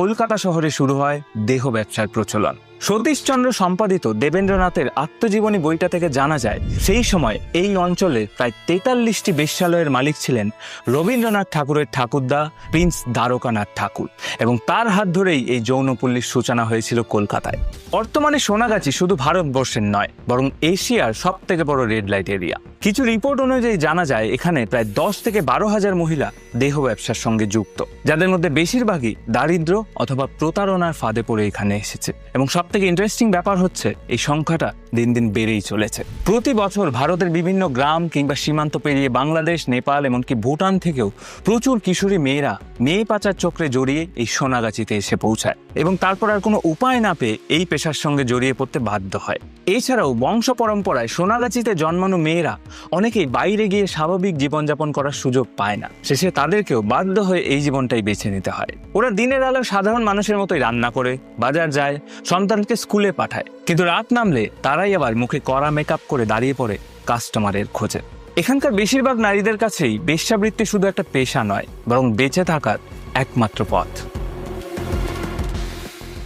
কলকাতা শহরে শুরু হয় দেহ ব্যবসার প্রচলন। সতীশচন্দ্র সম্পাদিত দেবেন্দ্রনাথের আত্মজীবনী বইটা থেকে জানা যায়, সেই সময় এই অঞ্চলে প্রায় তেতাল্লিশটি বেশ্যালয়ের মালিক ছিলেন রবীন্দ্রনাথ ঠাকুরের ঠাকুরদা প্রিন্স দ্বারকানাথ ঠাকুর এবং তার হাত ধরেই এই যৌনপল্লীর সূচনা হয়েছিল কলকাতায়। বর্তমানে সোনাগাছি শুধু ভারতবর্ষের নয়, বরং এশিয়ার সব থেকে বড় রেড লাইট এরিয়া। কিছু রিপোর্ট অনুযায়ী জানা যায়, এখানে প্রায় দশ থেকে বারো হাজার মহিলা দেহ ব্যবসার সঙ্গে যুক্ত, যাদের মধ্যে বেশিরভাগই দারিদ্র অথবা প্রতারণার ফাঁদে পড়ে এখানে এসেছে। এবং সব থেকে ইন্টারেস্টিং ব্যাপার হচ্ছে, এই সংখ্যাটা দিন দিন বেড়েই চলেছে। প্রতি বছর ভারতের বিভিন্ন গ্রাম কিংবা সীমান্ত পেরিয়ে বাংলাদেশ, নেপাল এমনকি ভুটান থেকেও প্রচুর কিশোরী মেয়েরা মেয়ে পাচার চক্রে জড়িয়ে এই সোনাগাছিতে এসে পৌঁছায়। এবং তারপর আর কোনো উপায় না পেয়ে এই পেশার সঙ্গে জড়িয়ে পড়তে বাধ্য হয়। এছাড়াও বংশ পরম্পরায় সোনাগাছিতে জন্মানো মেয়েরা অনেকেই বাইরে গিয়ে স্বাভাবিক জীবনযাপন করার সুযোগ পায় না। শেষে তাদেরকেও বাধ্য হয়ে এই জীবনটাই বেছে নিতে হয়। ওরা দিনের আলো সাধারণ মানুষের মতোই রান্না করে, বাজার যায়, সন্তানকে স্কুলে পাঠায়। কিন্তু রাত নামলে তারাই আবার মুখে কড়া মেকআপ করে দাঁড়িয়ে পড়ে কাস্টমারের খোঁজে। এখানকার বেশিরভাগ নারীদের কাছেই বেশ্যাবৃত্তি শুধু একটা পেশা নয়, বরং বেঁচে থাকার একমাত্র পথ।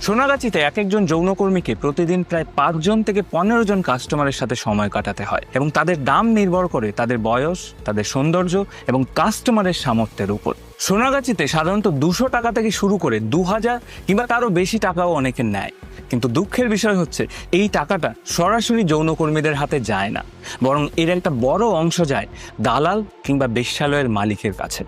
সোনাগাছিতে এক একজন যৌনকর্মীকে প্রতিদিন প্রায় পাঁচজন থেকে পনেরো জন কাস্টমারের সাথে সময় কাটাতে হয় এবং তাদের দাম নির্ভর করে তাদের বয়স, তাদের সৌন্দর্য এবং কাস্টমারের সামর্থ্যের উপর। সোনাগাছিতে সাধারণত দুশো টাকা থেকে শুরু করে দু হাজার কিংবা তারও বেশি টাকাও অনেকে নেয়। কিন্তু দুঃখের বিষয় হচ্ছে, এই টাকাটা সরাসরি যৌনকর্মীদের হাতে যায় না। বরং এর একটা বড় অংশ যায় দালাল কিংবা বেশ্যালয়ের মালিকের কাছে।